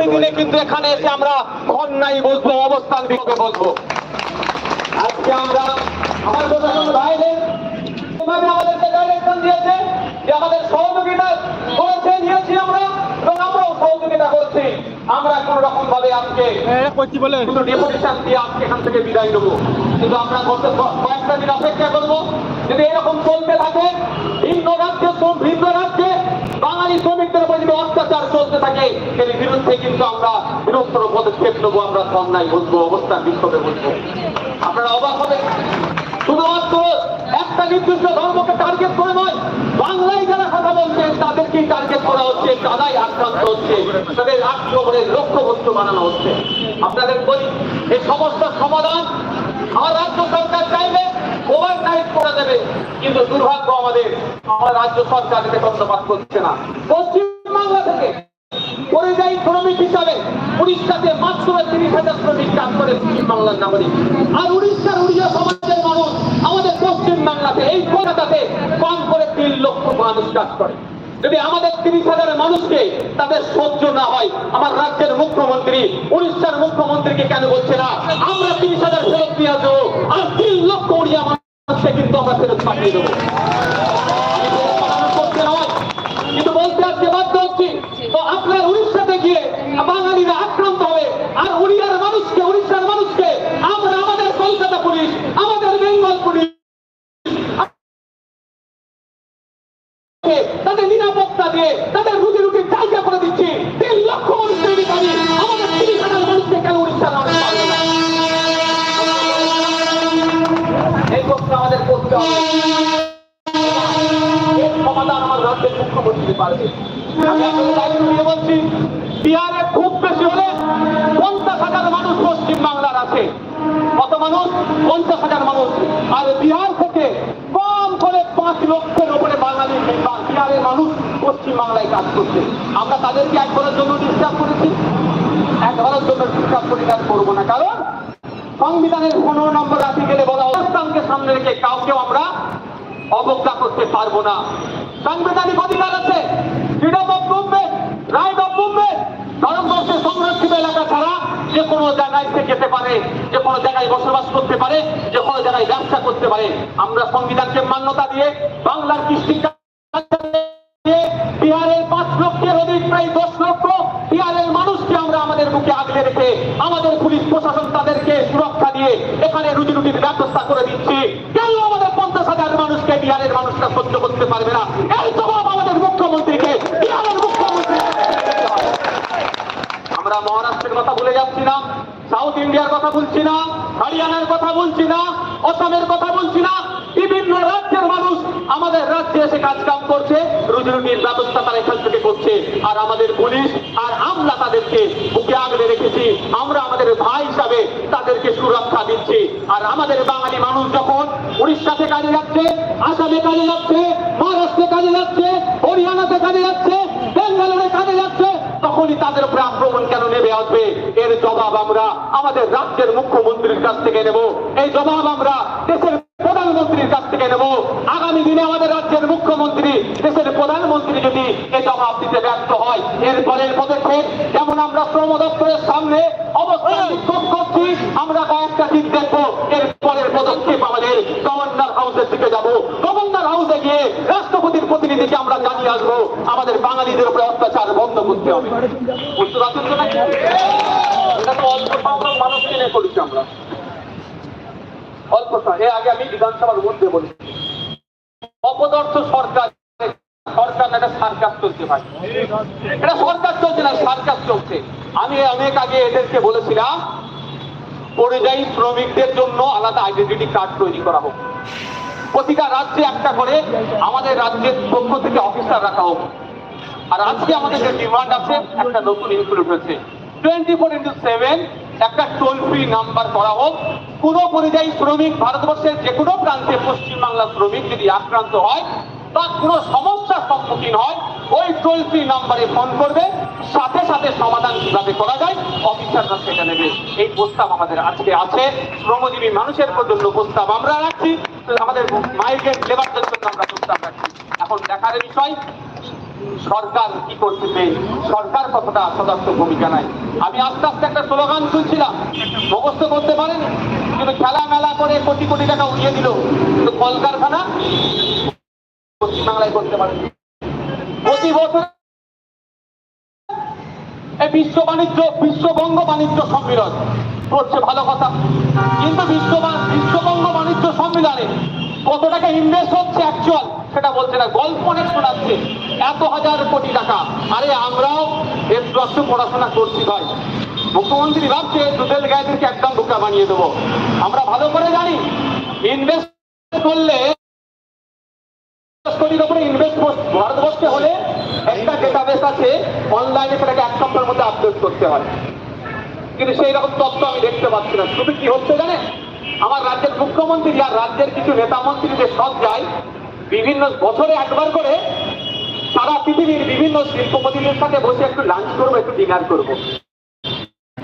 আগামী দিনে কিন্তু এখানে এসে আমরা অন্যায় বসবো অবস্থান বিক্ষোভে বসবো আজকে আমরা আমার প্রশাসন ভাইদের এভাবে আমাদেরকে ডাইরেকশন দিয়েছে যে আমাদের সহযোগিতা করেছে নিয়েছি আমরা এবং আমরাও সহযোগিতা করছি। আমরা কোন রকম ভাবে আজকে ডেপুটেশন দিয়ে আজকে এখান থেকে বিদায় নেব। কিন্তু আমরা কয়েকটা দিন অপেক্ষা করব। যদি এরকম চলতে থাকে ভিন্ন রাজ্যে শ্রম- ভিন্ন রাজ্যে বাঙালি শ্রমিকদের উপর যদি অত্যাচার চলতে থাকে, এর বিরুদ্ধে কিন্তু আমরা বৃহত্তর পদক্ষেপ নেব, আমরা ধর্নায় বসবো অবস্থান বিক্ষোভে বসবো। আপনারা অবাক হবেন। শুধুমাত্র একটা নির্দিষ্ট ধর্মকে টার্গেট করে নয়, বাংলায় যারা কথা বলছেন তাদেরকেই টার্গেট করা হচ্ছে, তারাই আক্রান্ত হচ্ছে, তাদের আক্রমণের লক্ষ্যবস্তু বানানো হচ্ছে। আপনাদের বলি এই সমস্যার সমাধান রাজ্য সরকার চাইবে ওভার করে দেবে। কিন্তু দুর্ভাগ্য আমাদের, আমার রাজ্য সরকার এতে কর্ণপাত করছে না। পশ্চিমবাংলা থেকে পরিযায়ী শ্রমিক হিসাবে উড়িষ্যাতে মাত্র তিরিশ হাজার শ্রমিক কাজ করে পশ্চিমবাংলার নাগরিক। আর উড়িষ্যার উড়িয়া সমাজের মানুষ আমাদের পশ্চিম বাংলাতে এই কলকাতাতে কম করে তিন লক্ষ মানুষ কাজ করে। যদি আমাদের তিরিশ হাজার মানুষকে তাদের সহ্য না হয়, আমার রাজ্যের মুখ্যমন্ত্রী, উড়িষ্যার মুখ্যমন্ত্রীকে কেন বলছে না? আমরা তিরিশ হাজার ফেরত দিয়ে আসব, আর তিন লক্ষ উড়িয়া মানুষকে কিন্তু আমরা ফেরত পাঠিয়ে দেবো। পঞ্চাশ হাজার মানুষ আর বিহার থেকে কম করে পাঁচ লক্ষের উপরে বাঙালি বিহারের মানুষ পশ্চিম বাংলায় কাজ করছে। আমরা তাদেরকে একবারের জন্য ডিস্টার্ব করেছি। একবারের জন্য ডিস্টার্ব করে কাজ করব না। কারণ সংবিধানের পনেরো নম্বর আর্টিকেলে বলা অবস্থানকে সামনে রেখে কাউকে আমরা অবজ্ঞা করতে পারব না। সাংবিধানিক অধিকার আছে মুভমেন্ট বিহারের মানুষকে আমরা আমাদের বুকে আগলে রেখে আমাদের পুলিশ প্রশাসন তাদেরকে সুরক্ষা দিয়ে এখানে রুজি রুটির ব্যবস্থা করে দিচ্ছি। কেন আমাদের পঞ্চাশ হাজার মানুষকে বিহারের মানুষরা সহ্য করতে পারবে না। এই জবাব আমাদের মুখ্যমন্ত্রীকে বিহারের মুখ্যমন্ত্রী আমরা মহারাষ্ট্রের কথা বলে যাচ্ছি না। সাউথ ইন্ডিয়ার কথা বলছি না। হরিয়ানার কথা বলছি না। অসমের কথা বলছি না। বিভিন্ন রাজ্যের মানুষ আমাদের রাজ্যে এসে কাজ কাম করছে। রুজি রুটির ব্যবস্থা তারা এখান থেকে করছে। আর আমাদের পুলিশ আর আমরা তাদেরকে বুকে আগলে রেখেছি। আমরা আমাদের ভাই হিসাবে তাদেরকে সুরক্ষা দিচ্ছি। আর আমাদের বাঙালি মানুষ যখন উড়িষ্যাতে কাজে যাচ্ছে, আসামে কাজে যাচ্ছে, মহারাষ্ট্রে কাজে যাচ্ছে, হরিয়ানাতে কাজে যাচ্ছে বেঙ্গালোরে কাজে যাচ্ছে তখনই তাদের উপরে আক্রমণ কেন নেমে আসবে? এর জবাব আমরা আমাদের রাজ্যের মুখ্যমন্ত্রীর কাছ থেকে নেব। এই জবাব আমরা দেশের কাছ থেকে নেব। আগামী দিনে আমাদের রাজ্যের মুখ্যমন্ত্রী দেশের প্রধানমন্ত্রী যদি এই জবাব দিতে ব্যর্থ হয় এর পরের পদক্ষেপ যেমন আমরা শ্রম দপ্তরের সামনে অবস্থান বিক্ষোভ করছি আমরা কয়েকটা দিক দেখব। এর পরের পদক্ষেপ আমাদের গভর্নর হাউসের দিকে যাব। গভর্নর হাউসে গিয়ে রাষ্ট্রপতির প্রতিনিধিকে আমরা জানিয়ে আসব। আমাদের বাঙালিদের উপরে অত্যাচার বন্ধ করতে হবে। বুঝতে পারছেন তো নাকি? এটা তো অল্প সংখ্যক মানুষকে নিয়ে করেছি আমরা। অল্প সংখ্যক। এর আগে আমি বিধানসভার মধ্যে বলেছি। অপদর্থ সরকার পরিযায়ী শ্রমিকদের জন্য আলাদা আইডেন্টিটি কার্ড করা হোক। প্রতিটা রাজ্যে একটা করে আমাদের রাজ্যের পক্ষ থেকে অফিসার রাখা হোক। আর আজকে আমাদের যে ডিমান্ড আছে, একটা নতুন ইনক্লুড হয়েছে টোয়েন্টি ফোর ইন্টু সেভেন একটা টোল ফ্রি নাম্বার করা হোক। কোন পরিযায়ী শ্রমিক ভারতবর্ষের যে কোনো প্রান্তে পশ্চিমবাংলার শ্রমিক যদি আক্রান্ত হয়, বা কোনো সমস্যার সম্মুখীন হয়, ওই টোল ফ্রি নাম্বারে ফোন করবে। সাথে সাথে সমাধান কীভাবে করা যায়, অফিসাররা সেটা নেবে। এই প্রস্তাব আমাদের আজকে আছে। শ্রমজীবী মানুষের জন্য প্রস্তাব আমরা রাখছি। আমাদের মাইগ্রেন্ট লেবারদের জন্য আমরা প্রস্তাব রাখছি। এখন দেখার বিষয় সরকার কি করতেছে সরকার কতটা সদস্য ভূমিকা নাই আমি আস্তে আস্তে একটা স্লোগান শুনছিলাম। মুখস্থ করতে পারেন, কিন্তু খেলা মেলা করে কোটি কোটি টাকা উড়িয়ে দিল। কিন্তু কলকারখানা পশ্চিমবাংলায় করতে পারেন। প্রতি বছর এই বিশ্ব বাণিজ্য বিশ্ববঙ্গ বাণিজ্য সম্মেলন করছে, ভালো কথা। কিন্তু বিশ্ব বিশ্ববঙ্গ বাণিজ্য সম্মেলনে কত টাকা ইনভেস্ট হচ্ছে অ্যাকচুয়াল সেটা বলছে না, গল্প অনেক শোনাচ্ছে। এত হাজার কোটি টাকা। আরে আমরাও একটু একটু পড়াশোনা করছি ভাই। মুখ্যমন্ত্রী ভাবছে, দুধের গায়েদেরকে একদম বোকা বানিয়ে দেবো। আমরা ভালো করে জানি ইনভেস্ট করলে কোটির উপরে ইনভেস্ট ভারতবর্ষে হলে একটা ডেটাবেস আছে অনলাইনে সেটাকে এক সপ্তাহের মধ্যে আপডেট করতে হয়। কিন্তু সেই রকম তথ্য আমি দেখতে পাচ্ছি না। শুধু কি হচ্ছে জানে? আমার রাজ্যের মুখ্যমন্ত্রী আর রাজ্যের কিছু নেতা মন্ত্রীদের সব যায়, বিভিন্ন বছরে একবার করে সারা পৃথিবীর বিভিন্ন শিল্পপতিদের সাথে বসে একটু লাঞ্চ করব, একটু ডিনার করব।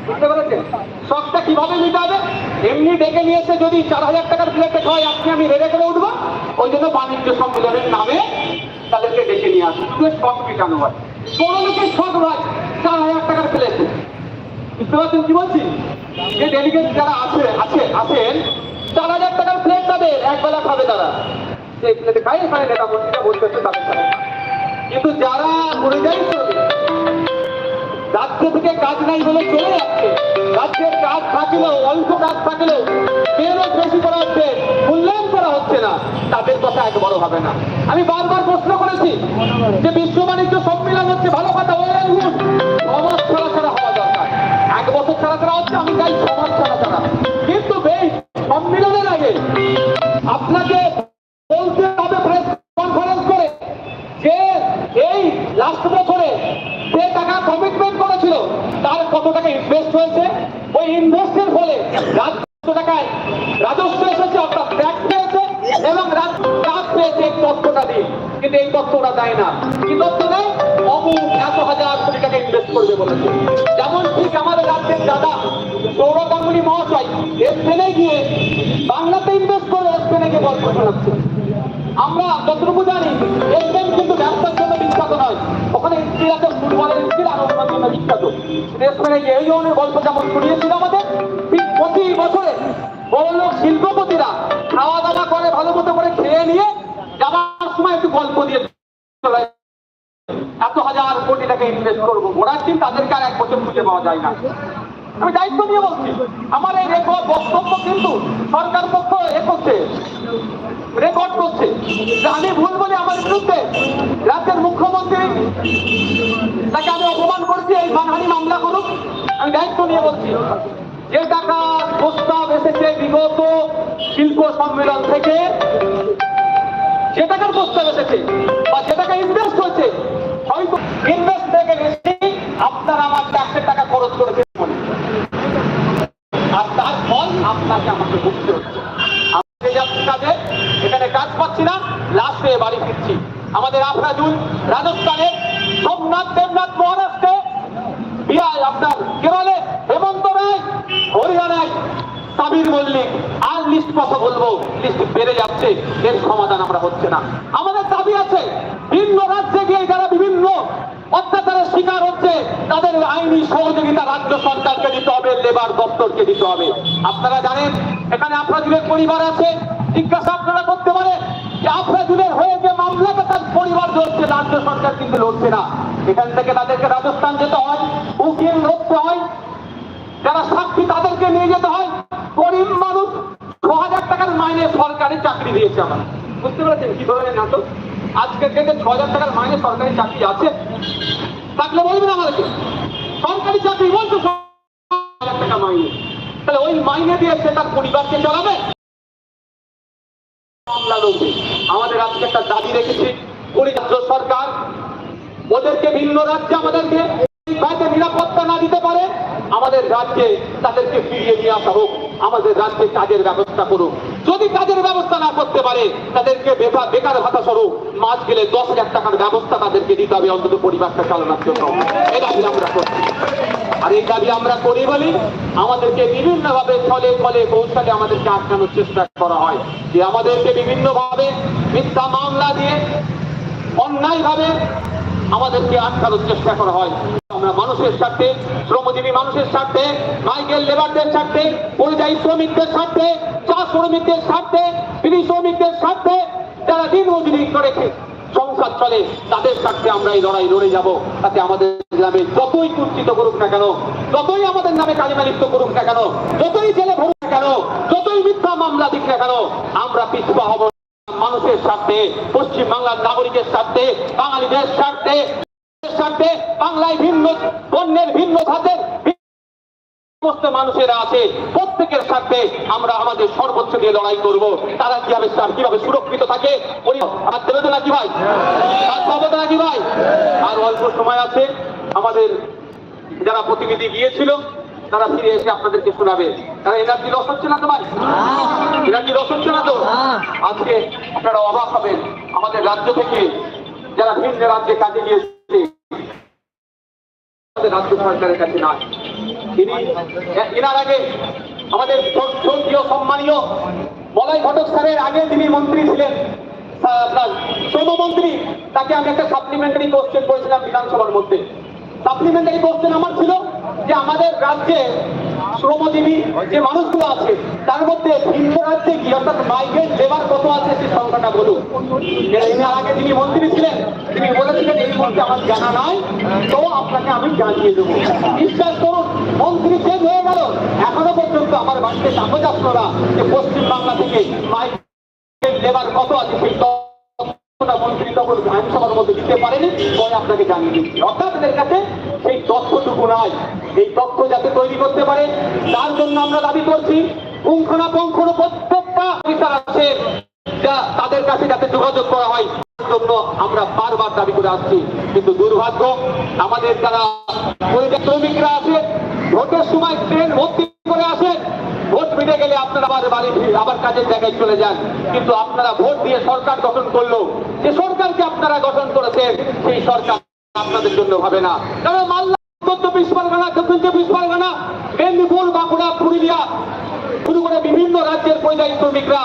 বুঝতে শখটা কীভাবে এমনি ডেকে নিয়েছে যদি চার হাজার টাকার প্লেটে খাওয়াই আপনি আমি রেডে করে উঠবো। ওই জন্য বাণিজ্য সম্মেলনের নামে তাদেরকে ডেকে নিয়ে শুধু শখ মিটানো হয়। কোনো লোকের শখ হয় চার হাজার টাকার প্লেট বুঝতে পারছেন কি বলছি? যে ডেলিগেট যারা আছে আছে, আছেন, চার হাজার টাকার প্লেট তাদের এক বেলা খাবে তারা। সেই প্লেটে খাই এখানে নেতা মন্ত্রীরা বলতেছে তাদের সাথে কিন্তু যারা শ্রমিক রাজ্য থেকে কাজ নাই বলে চলে যাচ্ছে। রাজ্যের কাজ থাকলেও, অল্প কাজ থাকলেও মেহনত বেশি করা হচ্ছে, মূল্যায়ন করা হচ্ছে না। তাদের কথা এক বড় হবে না। আমি বারবার প্রশ্ন করেছি যে বিশ্ব বাণিজ্য সম্মেলন হচ্ছে ভালো কথা ওয়েল ছাড়া ছাড়া হওয়া দরকার এক বছর ছাড়া ছাড়া হচ্ছে আমি স্পেনে গিয়ে বাংলাতে ইনভেস্ট করে স্পেনে গল্প শোনাচ্ছে। আমরা যতটুকু জানি এসএম কিন্তু ব্যবসার জন্য বিখ্যাত নয়। ওখানে স্ত্রী ফুটবলের স্ত্রী আর ওখানের জন্য বিখ্যাত। দেশপ্রেমে গিয়ে এই ধরনের গল্প যেমন শুনিয়েছিল আমাদের প্রতি বছরে বড় লোক শিল্পপতিরা খাওয়া দাওয়া করে, ভালো মতো করে খেয়ে নিয়ে যাওয়ার সময় একটু গল্প দিয়ে এত হাজার কোটি টাকা ইনভেস্ট করব, ঘোড়ার টিম তাদেরকে আর এক বছর খুঁজে পাওয়া যায় না। আমি দায়িত্ব নিয়ে বলছি, আমার এই রেকর্ড বক্তব্য কিন্তু সরকার পক্ষ এ করছে, রেকর্ড করছে। আমি ভুল বলি আমার বিরুদ্ধে, রাজ্যের মুখ্যমন্ত্রী তাকে আমি অপমান করছি, এই মানহানি মামলা করুক, আমি দায়িত্ব নিয়ে বলছি। যে টাকা প্রস্তাব এসেছে বিগত শিল্প সম্মেলন থেকে যে টাকার প্রস্তাব এসেছে, বা যে টাকা ইনভেস্ট হয়েছে। হয়তো ইনভেস্ট থেকে বেশি আপনারা আমার ট্যাক্সের টাকা খরচ করেছে বলে। আর তার ফল আমাকে বুঝতে হচ্ছে। যাচ্ছি কাজে এখানে কাজ পাচ্ছি না, লাস্ট হয়ে বাড়ি ফিরছি। আমাদের আফরাজুল রাজস্থানে সোমনাথ দেবনাথ মহারাষ্ট্রে বিহার আপনার কেরলে হেমন্ত রায়, হরিয়ানায় সাবির মল্লিক। আর লিস্ট কথা বলব লিস্ট বেড়ে যাচ্ছে, এর সমাধান আমরা হচ্ছে না। আমাদের দাবি আছে, ভিন্ন রাজ্যে গিয়ে যারা বিভিন্ন অত্যাচারের শিকার হচ্ছে তাদের আইনি সহযোগিতা রাজ্য সরকারকে দিতে হবে লেবার দপ্তরকে দিতে হবে। আপনারা জানেন, এখানে আপনাদের পরিবার আছে। জিজ্ঞাসা আপনারা করতে পারেন যে হয়ে যে তার পরিবার লড়ছে রাজ্য সরকার কিন্তু লড়ছে না। এখান থেকে তাদেরকে রাজস্থান যেতে হয়, উকিল লড়তে হয়। যারা সাক্ষী, তাদেরকে নিয়ে যেতে হয়। গরিব মানুষ ছ হাজার টাকার মাইনে সরকারি চাকরি দিয়েছে আমার বুঝতে পেরেছেন কি ধরনের নাটক আজকের ডেটে ছ হাজার টাকার মাইনে সরকারি চাকরি আছে। থাকলে বলবেন আমাদেরকে, সরকারি চাকরি হাজার টাকা মাইনে। তাহলে ওই মাইনে দিয়ে সে তার পরিবারকে চালাবে আমাদের আজকে একটা দাবি রেখেছি পরিরাজ্য সরকার। ওদেরকে ভিন্ন রাজ্যে আমাদেরকে রাজ্যে নিরাপত্তা না দিতে পারে। আমাদের রাজ্যে তাদেরকে ফিরিয়ে নিয়ে আসা হোক। আমাদের রাজ্যে কাজের ব্যবস্থা করুক। যদি কাজের ব্যবস্থা না করতে পারে, তাদেরকে বেকার ভাতা স্বরূপ মাস গেলে দশ হাজার টাকার ব্যবস্থা তাদেরকে দিতে হবে অন্তত পরিবারটা চালানোর জন্য। এই দাবি আমরা করছি আর এই দাবি আমরা করি বলি, আমাদেরকে বিভিন্ন ভাবে ফলে ফলে কৌশলে আমাদেরকে আটকানোর চেষ্টা করা হয়। যে আমাদেরকে বিভিন্ন ভাবে মিথ্যা মামলা দিয়ে অন্যায় ভাবে আমাদেরকে আটকানোর চেষ্টা করা হয় আমরা মানুষের স্বার্থে, শ্রমজীবী মানুষের স্বার্থে, মাইকেল লেবারদের স্বার্থে, পরিযায়ী শ্রমিকদের স্বার্থে, চা শ্রমিকদের স্বার্থে বিড়ি শ্রমিকদের স্বার্থে যারা দিন মজুরি করে খে- সংসার চলে, তাদের স্বার্থে আমরা এই লড়াই লড়ে যাব তাতে আমাদের গ্রামে যতই কুঞ্চিত করুক না কেন, যতই আমাদের নামে কালিমালিপ্ত করুক না কেন, যতই জেলে ভরুক না কেন, যতই মিথ্যা মামলা দিক না কেন, আমরা পিছপা হব। মানুষের স্বার্থে পশ্চিম বাংলার নাগরিকের স্বার্থে, বাঙালিদের স্বার্থে স্বার্থে, বাংলায় ভিন্ন পণ্যের ভিন্ন খাতের সমস্ত মানুষেরা আছে। প্রত্যেকের স্বার্থে আমরা আমাদের সর্বোচ্চ দিয়ে লড়াই করব। তারা কীভাবে কীভাবে সুরক্ষিত থাকে তো নাকি ভাই? আর নাকি ভাই? আর অল্প সময় আছে। আমাদের যারা প্রতিনিধি গিয়েছিল তারা ফিরে এসে আপনাদেরকে শোনাবে। তারা এনার্জি লস হচ্ছে না তো ভাই এনার্জি লস হচ্ছে না তো আজকে আপনারা অবাক হবেন। আমাদের রাজ্য থেকে যারা ভিন্ন রাজ্যে কাজে গিয়েছে রাজ্য সরকারের কাছে তিনি এনার আগে আমাদের শ্রদ্ধেয় সম্মানীয় বলাই ঘটক স্যারের আগে যিনি মন্ত্রী ছিলেন আপনার শ্রমমন্ত্রী তাকে আমি একটা সাপ্লিমেন্টারি কোশ্চেন করেছিলাম বিধানসভার মধ্যে। সাপ্লিমেন্টারি কোশ্চেন আমার ছিল যে আমাদের রাজ্যে শ্রমজীবী যে মানুষগুলো আছে, তার মধ্যে ভিন্ন রাজ্যে কি অর্থাৎ মাইগ্রেন্ট লেবার কত আছে সেই সংখ্যাটা বলুন। আগে যিনি মন্ত্রী ছিলেন, তিনি বলেছিলেন এই মুহূর্তে আমার জানা নাই, তো আপনাকে আমি জানিয়ে দেবো। বিশ্বাস করুন, মন্ত্রী চেঞ্জ হয়ে গেল। এখনও পর্যন্ত আমার বাড়িতে কাগজ না, যে পশ্চিম বাংলা থেকে মাইগ্রেন্ট লেবার কত আছে সেই তাদের কাছে যাতে যোগাযোগ করা হয় বারবার দাবি করে আসছি। কিন্তু দুর্ভাগ্য, আমাদের যারা শ্রমিকরা আছে, ভোটের সময় ট্রেন ভর্তি করে আসেন ভোট মিটে গেলে আপনারা আবার বাড়ি ফিরে আবার কাজের জায়গায় চলে যান। কিন্তু আপনারা ভোট দিয়ে সরকার গঠন করল, যে সরকারকে আপনারা গঠন করেছেন, সেই সরকার আপনাদের জন্য হবে না। কারণ বাঁকুড়া, পুরুলিয়া বিভিন্ন রাজ্যের শ্রমিকরা,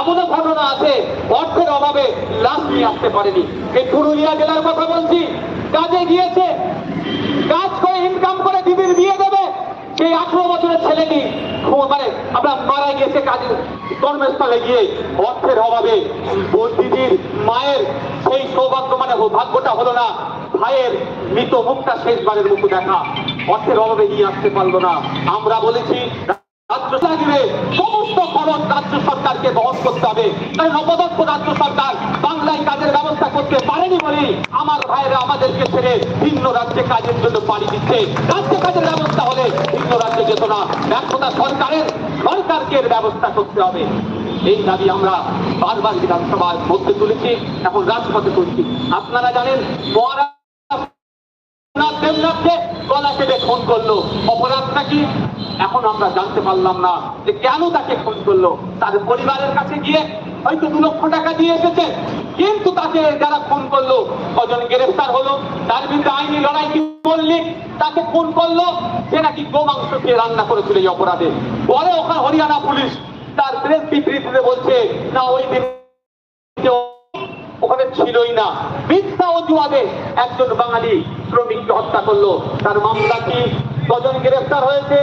এমনও ঘটনা আছে, অর্থের অভাবে লাভ নিয়ে আসতে পারেনি। এই পুরুলিয়া জেলার কথা বলছি, কাজে গিয়েছে, কাজ করে ইনকাম করে দিদির বিয়ে দেবে সেই আঠারো বছরের ছেলেটি খু- মানে আমরা মারা গিয়েছে কাজে কর্মস্থলে গিয়ে অর্থের অভাবে। দিদির মায়ের সেই সৌভাগ্য মানে ভাগ্যটা হলো না, ভাইয়ের মৃত মুখটা শেষবারের মুখ দেখা। অর্থের অভাবে নিয়ে আসতে পারল না। আমরা বলেছি সমস্ত খরচ রাজ্য সরকারকে বহন করতে হবে। কারণ রাজ্য সরকার বাংলায় কাজের ব্যবস্থা করতে পারেনি বলে আমার আমাদেরকে ছেড়ে ভিন্ন রাজ্যে কাজের জন্য পাড়ি দিচ্ছে। রাজ্যে কাজের ব্যবস্থা হলে ভিন্ন রাজ্যে যেত না। ব্যর্থতা সরকারের, সরকারকে ব্যবস্থা করতে হবে। এই দাবি আমরা বারবার বিধানসভার মধ্যে তুলেছি, এখন রাজপথে তুলছি। আপনারা জানেন কি কিন্তু তাকে যারা খুন করল, কজন গ্রেফতার হলো, তার বিরুদ্ধে আইনি লড়াই কি করলি? তাকে খুন করল সে নাকি গোমাংস খেয়ে রান্না করেছিল এই অপরাধে। পরে ওখানে হরিয়ানা পুলিশ তার প্রেস বিবৃতিতে বলছে, না, ওই দিন ছিলই না। মিথ্যা অজুহাতে একজন বাঙালি শ্রমিককে হত্যা করল। তার মামলা কি? কজন গ্রেফতার হয়েছে?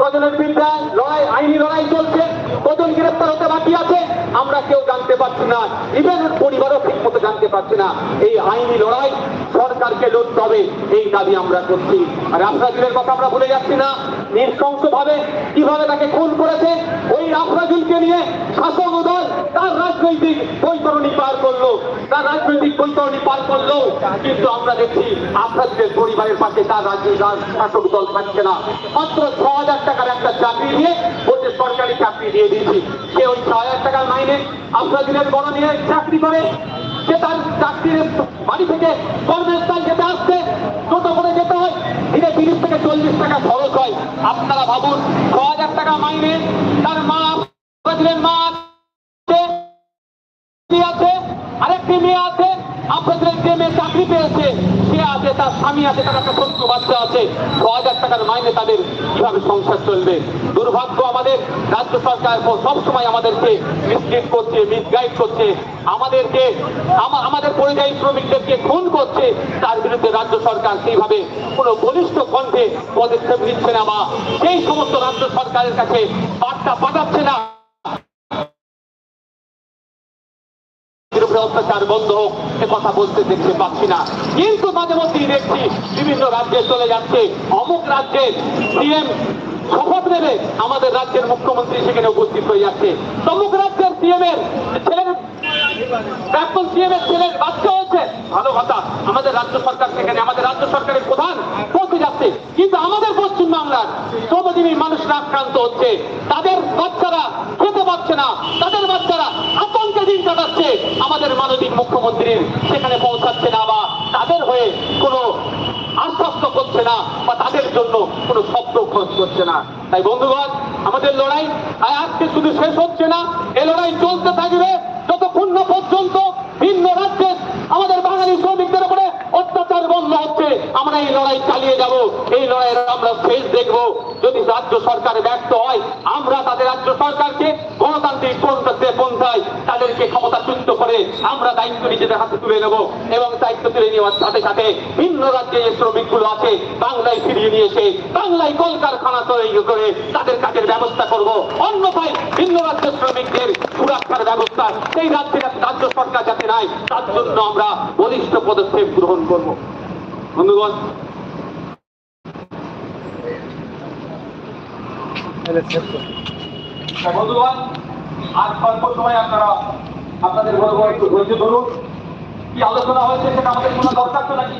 কজনের বিরুদ্ধে লড়াই, আইনি লড়াই চলছে? কজন গ্রেফতার হতে বাকি আছে? আমরা কেউ জানতে পারছি না। ইভেন পরিবারও ঠিক মতো জানতে পারছি না। এই আইনি লড়াই সরকারকে লড়তে হবে, এই দাবি আমরা করছি। আর আফরাজুলের কথা আমরা ভুলে যাচ্ছি না। নৃশংস ভাবে কীভাবে তাকে খুন করেছে? ওই আফরাজুলকে নিয়ে শাসক তার রাজনৈতিক বৈতরণী পার করল, তার রাজনৈতিক বৈতরণী পার করল, কিন্তু আমরা দেখছি আফরাজুলের পরিবারের পাশে তার রাজ্য শাসক দল থাকছে না। মাত্র ছ হাজার টাকার একটা চাকরি দিয়ে বলছে, সরকারি চাকরি দিয়ে দিয়েছি। সে ওই ছ হাজার টাকার মাইনে আফরাজুলের বড় নিয়ে চাকরি করে, সে তার চাকরির বাড়ি থেকে কর্মস্থল যেতে আসতে টোটো করে যেতে হয়, দিনে তিরিশ থেকে চল্লিশ টাকা খরচ হয়। আপনারা ভাবুন, ছ হাজার টাকা মাইনে তার মা মা আরেকটি মেয়ে আছে, আপনাদের যে মেয়ে চাকরি পেয়েছে, সে আছে একটা স্বামী আছে, তার একটা বাচ্চা আছে। ছ হাজার টাকার মাইনে তাদের কীভাবে সংসার চলবে? দুর্ভাগ্য আমাদের রাজ্য সরকার সবসময় আমাদেরকে মিসলিড করছে মিসগাইড করছে। আমাদেরকে আমাদের পরিযায়ী শ্রমিকদেরকে খুন করছে। তার বিরুদ্ধে রাজ্য সরকার সেইভাবে কোনো বলিষ্ঠ কণ্ঠে পদক্ষেপ নিচ্ছে না বা সেই সমস্ত রাজ্য সরকারের কাছে বার্তা পাঠাচ্ছে না। অত্যাচার বন্ধ হোক, এ কথা বলতে দেখতে পাচ্ছি না। কিন্তু মাঝে মধ্যেই দেখছি বিভিন্ন রাজ্যে চলে যাচ্ছে। অমুক রাজ্যের সিএম শপথ নেবে। আমাদের রাজ্যের মুখ্যমন্ত্রী সেখানে উপস্থিত হয়ে যাচ্ছে। তমুক রাজ্যের সিএম এর প্রাক্তন সিএম এর ছেলের বাচ্চা হয়েছে ভালো কথা, আমাদের রাজ্য সরকার সেখানে, আমাদের রাজ্য সরকারের প্রধান পৌঁছে যাচ্ছে। কিন্তু আমাদের পশ্চিম বাংলার শ্রমজীবী মানুষরা আক্রান্ত হচ্ছে। তাদের বাচ্চারা খেতে পাচ্ছে না। তাদের বাচ্চারা আতঙ্কে দিন কাটাচ্ছে। আমাদের মানবিক মুখ্যমন্ত্রীর সেখানে পৌঁছাচ্ছে না বা তাদের হয়ে কোনো আশ্বস্ত করছে না বা তাদের জন্য কোনো শব্দ খোঁজ করছে না। তাই বন্ধুগণ, আমাদের লড়াই আজকে শুধু শেষ হচ্ছে না। এ লড়াই চলতে থাকবে। পর্যন্ত ভিন্ন রাজ্যে আমাদের বাঙালি শ্রমিকদের উপরে অত্যাচার বন্ধ হচ্ছে আমরা এই লড়াই চালিয়ে যাব। এই লড়াইয়ের আমরা শেষ দেখব। যদি রাজ্য সরকার ব্যর্থ হয়, আমরা তাদের রাজ্য সরকারকে গণতান্ত্রিক পন্থাতে পন্থায় তাদেরকে ক্ষমতাচ্যুত করে আমরা দায়িত্ব নিজেদের হাতে তুলে নেব এবং দায়িত্ব তুলে নেওয়ার সাথে সাথে ভিন্ন রাজ্যে যে শ্রমিকগুলো আছে, বাংলায় ফিরিয়ে নিয়ে এসে বাংলায় কলকারখানা তৈরি করে তাদের কাজের ব্যবস্থা করব। অন্যথায় ভিন্ন রাজ্যের শ্রমিকদের সুরক্ষার ব্যবস্থা সেই রাজ্যের রাজ্য সরকার যাতে নাই, তার জন্য আমরা বলিষ্ঠ পদক্ষেপ গ্রহণ করব। তা বন্ধুগণ আপনারা আপনাদের বড় বড় একটু ধৈর্য ধরুন। কি আলোচনা হয়েছে সেটা আমাদের কোনো দরকার তো নাকি?